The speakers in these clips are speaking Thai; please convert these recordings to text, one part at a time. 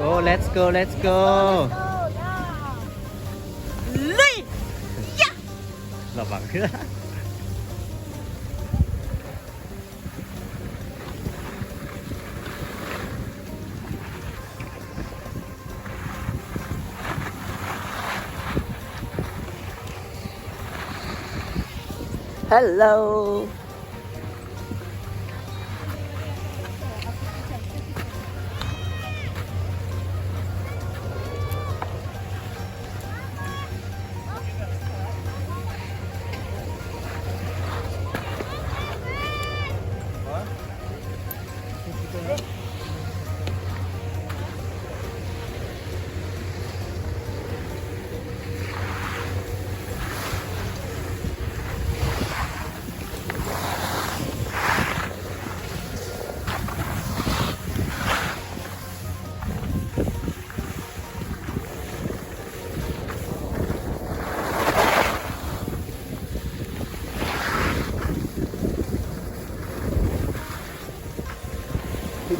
go let's go let's go ลุย ระวังเพื่อ ฮัลโหล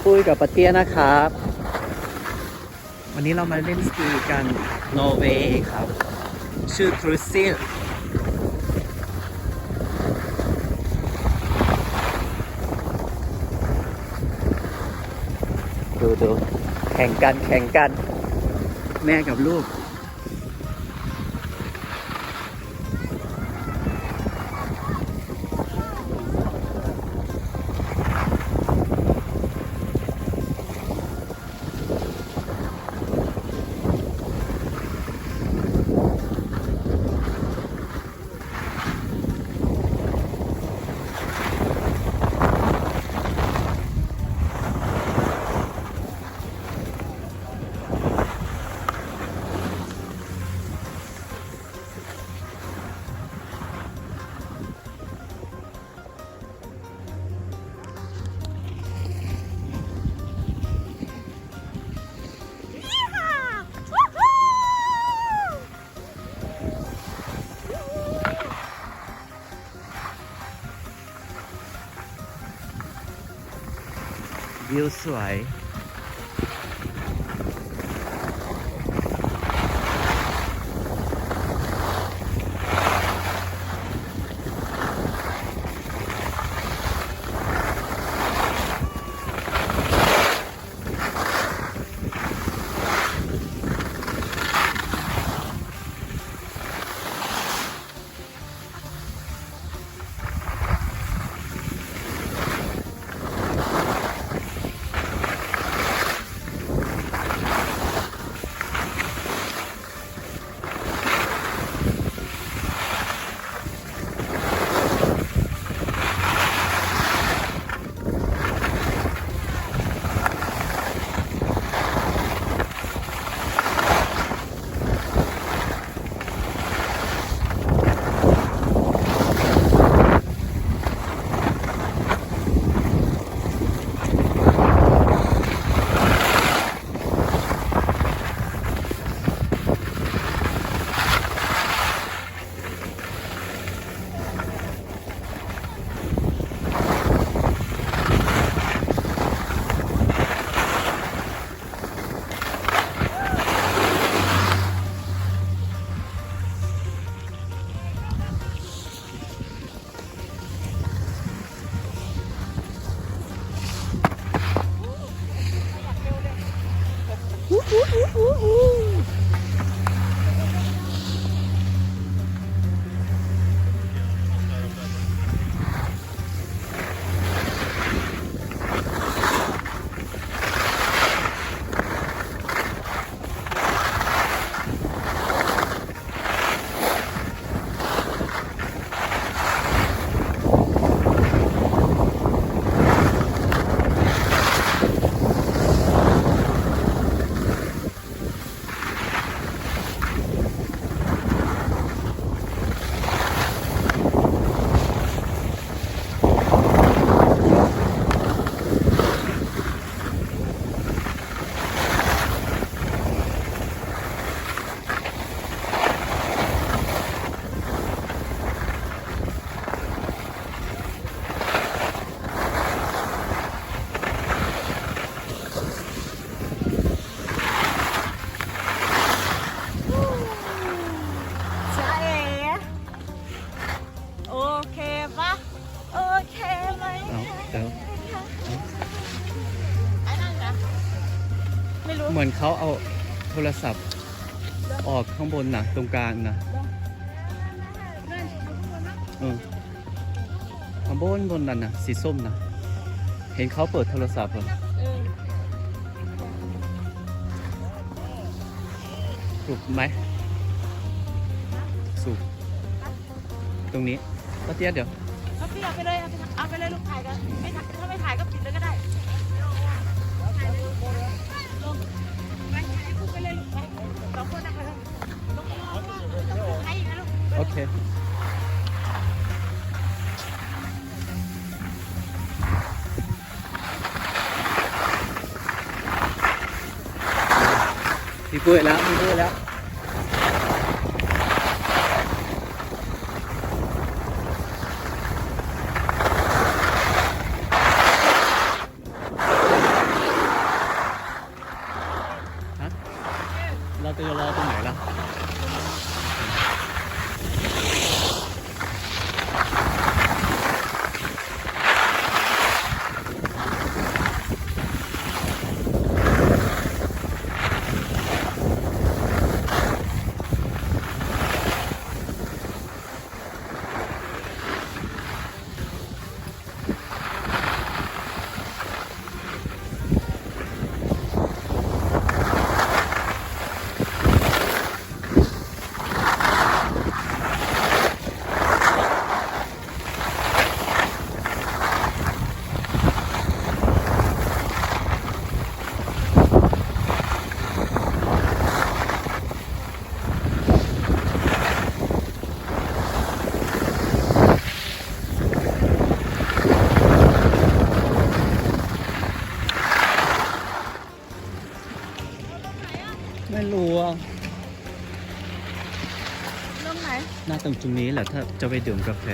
ปุ้ยกับปะเตี้ยนะครับ วันนี้เรามาเล่นสกีกันโนเวย์ครับ ชื่อทรูซิลดูดูแข่งกันแข่งกัน แม่กับลูก สวย มือนเขาเอาโทรศัพท์ออกข้างบนนะตรงกลางนะเออข้างบนบนนั่นนะสีส้มนะเห็นเขาเปิดโทรศัพท์เหรอถูกไหมสูบตรงนี้ป้าเตี้ยเดี๋ยวเอาไปเลยเอาไปเอาไปเลยลูกถ่ายกันไม่ถ่ายถ้าไม่ถ่ายก็ปิดเลยก็ได้ โอเค พี่ปุ้ยแล้วพี่ปุ้ยแล้ว น่าตรงตรงนี้แหละถ้าจะไปดื่มกาแฟ